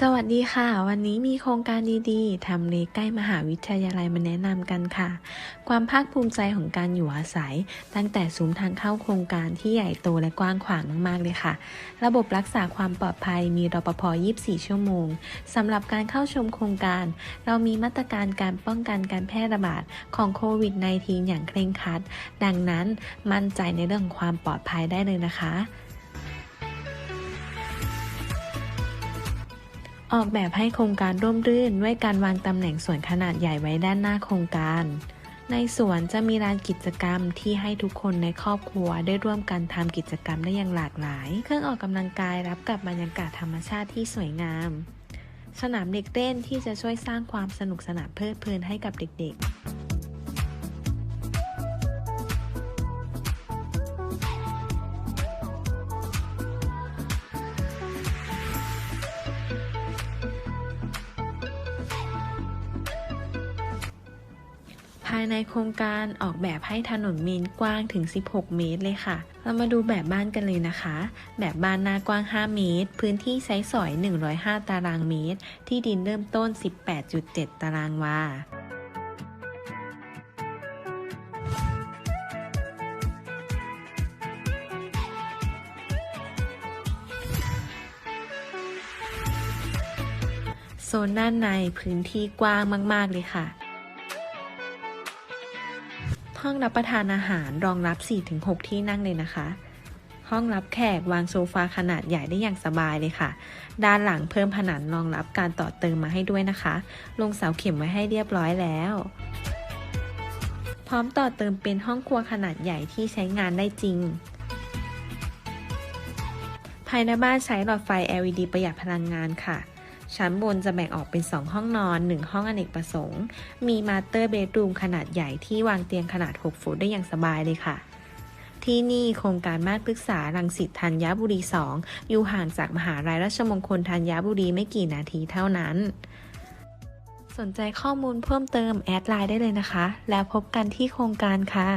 สวัสดีค่ะ วันนี้มีโครงการดีๆทำเลใกล้มหาวิทยาลัยมาแนะนำกันค่ะ ความภาคภูมิใจของการอยู่อาศัย ตั้งแต่ซุ้มทางเข้าโครงการที่ใหญ่โตและกว้างขวางมากๆเลยค่ะ ระบบรักษาความปลอดภัยมีรปภ 24 ชั่วโมงสำหรับการเข้าชมโครงการ เรามีมาตรการการป้องกันการแพร่ระบาดของโควิด -19 อย่างเคร่งครัด ดังนั้นมั่นใจในเรื่องของความปลอดภัยได้เลยนะคะ ออกแบบให้โครงการร่มรื่นด้วยการวางตำแหน่งสวนขนาดใหญ่ไว้ด้านหน้าโครงการ ในสวนจะมีลานกิจกรรมที่ให้ทุกคนในครอบครัวได้ร่วมกันทำกิจกรรมได้อย่างหลากหลาย เครื่องออกกำลังกายรับกับบรรยากาศธรรมชาติที่สวยงาม สนามเด็กเล่นที่จะช่วยสร้างความสนุกสนานเพลิดเพลินให้กับเด็กๆายในโครงการออกแบบให้ถนนเมนกว้างถึง 16 เมตรเลยค่ะ เรามาดูแบบบ้านกันเลยนะคะ แบบบ้านหน้ากว้าง 5 เมตร พื้นที่ใช้สอย 105 ตารางเมตร ที่ดินเริ่มต้น 18.7 ตารางวาโซนด้านในพื้นที่กว้างมาก ๆ เลยค่ะ ห้องรับประทานอาหารรองรับ 4-6 ที่นั่งเลยนะคะ ห้องรับแขกวางโซฟาขนาดใหญ่ได้อย่างสบายเลยค่ะ ด้านหลังเพิ่มผนังรองรับการต่อเติมมาให้ด้วยนะคะ ลงเสาเข็มไว้ให้เรียบร้อยแล้ว พร้อมต่อเติมเป็นห้องครัวขนาดใหญ่ที่ใช้งานได้จริงภายในบ้านใช้หลอดไฟ LED ประหยัดพลังงานค่ะ ชั้นบนจะแบ่งออกเป็น 2 ห้องนอน 1 ห้องอเนกประสงค์ มีมาสเตอร์เบดรูมขนาดใหญ่ที่วางเตียงขนาด 6 ฟุตได้อย่างสบายเลยค่ะ ที่นี่โครงการมานพฤกษารังสิตธัญบุรี 2 อยู่ห่างจากมหาลัยราชมงคลธัญบุรีไม่กี่นาทีเท่านั้น สนใจข้อมูลเพิ่มเติมแอดไลน์ได้เลยนะคะ แล้วพบกันที่โครงการค่ะ